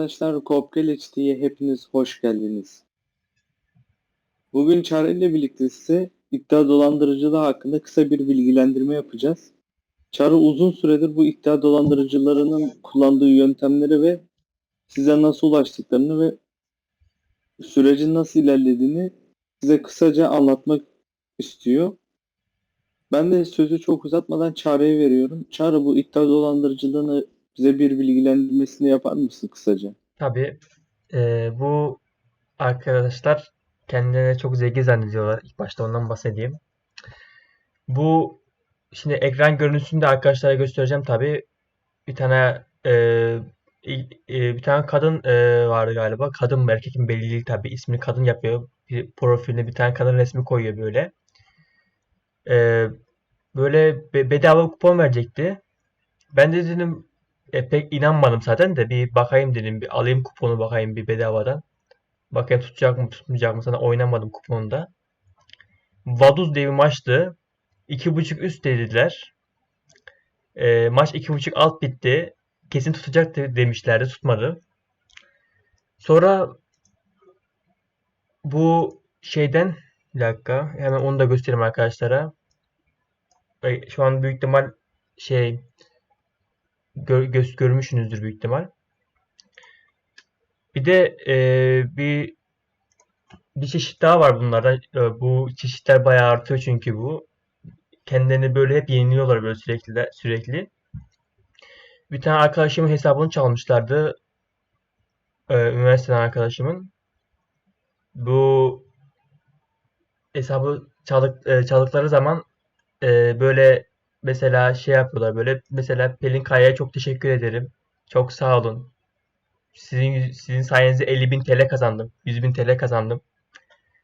Arkadaşlar Kopgeleç diye hepiniz hoş geldiniz. Bugün Çağrı ile birlikte size iddia dolandırıcılığı hakkında kısa bir bilgilendirme yapacağız. Çağrı uzun süredir bu iddia dolandırıcılarının kullandığı yöntemleri ve size nasıl ulaştıklarını ve sürecin nasıl ilerlediğini size kısaca anlatmak istiyor. Ben de sözü çok uzatmadan Çağrı'ya veriyorum. Çağrı bu iddia dolandırıcılığını bize bir bilgilendirmesini yapar mısın kısaca? Tabii eee, bu arkadaşlar kendilerine çok zeki zannediyorlar. İlk başta ondan bahsedeyim. Bu şimdi ekran görüntüsünü de arkadaşlara göstereceğim tabii. Bir tane il- eee, bir tane kadın eee, vardı galiba. Kadın mı erkek mi belli değil tabii. İsmini kadın yapıyor. Bir profiline bir tane kadın resmi koyuyor böyle. Eee, böyle be- bedava kupon verecekti. Ben de dedim e, pek inanmadım zaten de bir bakayım dedim. Bir alayım kuponu bakayım bir bedavadan. Bakayım tutacak mı tutmayacak mı sana oynamadım kuponda. Vaduz diye bir maçtı. 2.5 üst dediler. E, maç 2.5 alt bitti. Kesin tutacak de- demişlerdi tutmadı. Sonra bu şeyden bir dakika hemen onu da göstereyim arkadaşlara. E, Şu an büyük ihtimal şey gör, göz, görmüşsünüzdür büyük ihtimal. Bir de e, bir bir çeşit daha var bunlardan. E, bu çeşitler bayağı artıyor çünkü bu. Kendilerini böyle hep yeniliyorlar böyle sürekli sürekli. Bir tane arkadaşımın hesabını çalmışlardı. E, üniversiteden arkadaşımın. Bu hesabı çaldık, e, çaldıkları zaman e, böyle mesela şey yapıyorlar böyle mesela Pelin Kaya'ya çok teşekkür ederim. Çok sağ olun. Sizin sizin sayenizde 50.000 TL kazandım. 100.000 TL kazandım.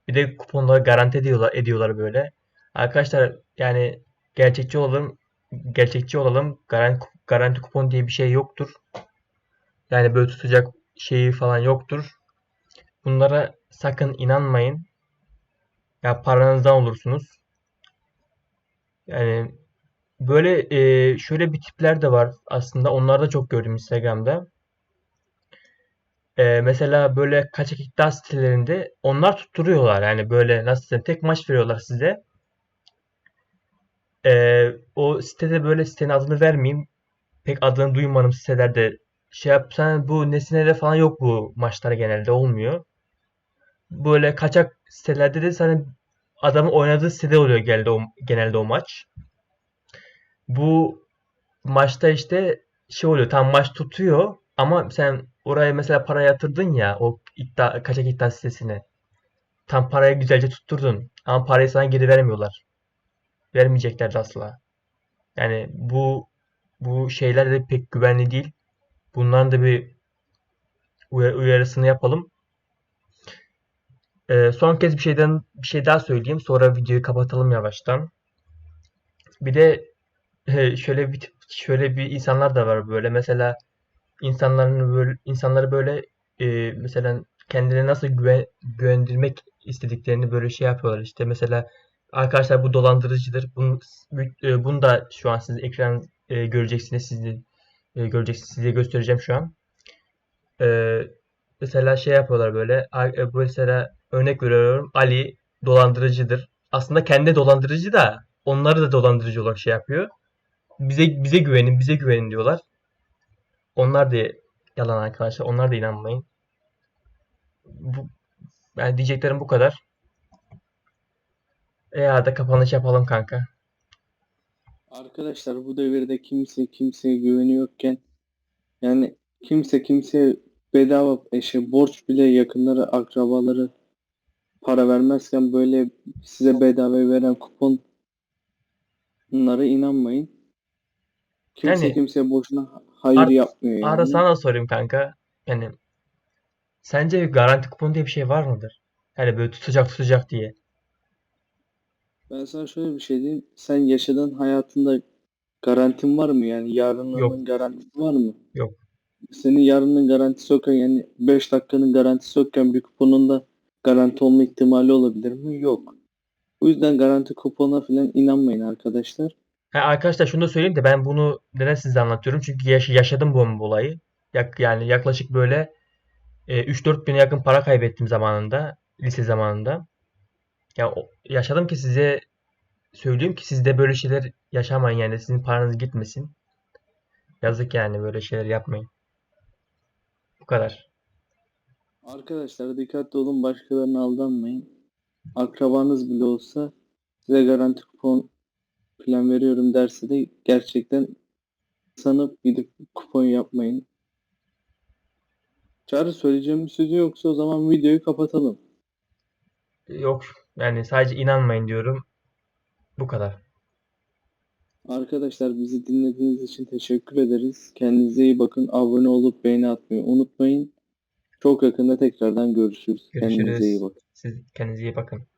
Bir de kuponları garanti ediyorlar ediyorlar böyle. Arkadaşlar yani gerçekçi olalım. Gerçekçi olalım. Garanti, garanti kupon diye bir şey yoktur. Yani böyle tutacak şeyi falan yoktur. Bunlara sakın inanmayın. Ya paranızdan olursunuz. Yani böyle e, şöyle bir tipler de var aslında. Onları da çok gördüm Instagram'da. Ee, mesela böyle kaçak iddia sitelerinde onlar tutturuyorlar. Yani böyle nasıl desem tek maç veriyorlar size. Ee, o sitede böyle sitenin adını vermeyeyim. Pek adını duymadım sitelerde. Şey yapsan bu Nesine'de falan yok bu maçlar genelde olmuyor. Böyle kaçak sitelerde de sana adamın oynadığı sitede oluyor genelde o, genelde o maç. Bu maçta işte şey oluyor tam maç tutuyor ama sen oraya mesela para yatırdın ya o iddia, kaçak iddia sitesine. Tam parayı güzelce tutturdun ama parayı sana geri vermiyorlar. Vermeyecekler asla. Yani bu bu şeyler de pek güvenli değil. Bunların da bir uyar- uyarısını yapalım. Ee, son kez bir şeyden bir şey daha söyleyeyim. Sonra videoyu kapatalım yavaştan. Bir de şöyle bir şöyle bir insanlar da var böyle. Mesela insanların böyle insanları böyle e, mesela kendine nasıl güven, güvendirmek istediklerini böyle şey yapıyorlar. İşte mesela arkadaşlar bu dolandırıcıdır. Bunu, e, bunu da şu an siz ekran e, göreceksiniz. Siz de, e, göreceksiniz. Size göstereceğim şu an. E, mesela şey yapıyorlar böyle. E, Mesela örnek veriyorum. Ali dolandırıcıdır. Aslında kendi dolandırıcı da onları da dolandırıcı olarak şey yapıyor. Bize bize güvenin, bize güvenin diyorlar. Onlar da yalan arkadaşlar. Onlar da inanmayın. Bu, yani diyeceklerim bu kadar. E hadi kapanış yapalım kanka. Arkadaşlar bu devirde kimse kimseye güveniyorken yani kimse kimseye bedava eşe borç bile yakınları akrabaları para vermezken böyle size bedava veren kupon bunlara inanmayın. Kimse Yani kimseye boşuna hayır ar yapmıyor ara yani. sana sorayım kanka. Yani sence garanti kupon diye bir şey var mıdır? Yani böyle tutacak tutacak diye. Ben sana şöyle bir şey diyeyim. Sen yaşadığın hayatında garantin var mı? Yani Yok. yarınının garantisi var mı? Yok. Senin yarının garantisi yokken yani 5 dakikanın garantisi yokken bir kuponun da garanti olma ihtimali olabilir mi? Yok. Bu yüzden garanti kupona falan inanmayın arkadaşlar. Ha, arkadaşlar şunu da söyleyeyim de ben bunu neden size anlatıyorum? Çünkü yaş- yaşadım bu olayı. Yak, yani yaklaşık böyle E, 3-4 bine yakın para kaybettim zamanında. Lise zamanında. Ya yaşadım ki size söyleyeyim ki siz de böyle şeyler yaşamayın yani. Sizin paranız gitmesin. Yazık yani böyle şeyler yapmayın. Bu kadar. Arkadaşlar dikkatli olun başkalarına aldanmayın. Akrabanız bile olsa size garanti kupon plan veriyorum derse de gerçekten sanıp gidip kupon yapmayın. Çağrı söyleyeceğim bir sözü yoksa o zaman videoyu kapatalım. Yok yani sadece inanmayın diyorum. Bu kadar. Arkadaşlar bizi dinlediğiniz için teşekkür ederiz. Kendinize iyi bakın. Abone olup beğeni atmayı unutmayın. Çok yakında tekrardan görüşürüz. Kendinize iyi Görüşürüz. bakın. Siz kendinize iyi bakın.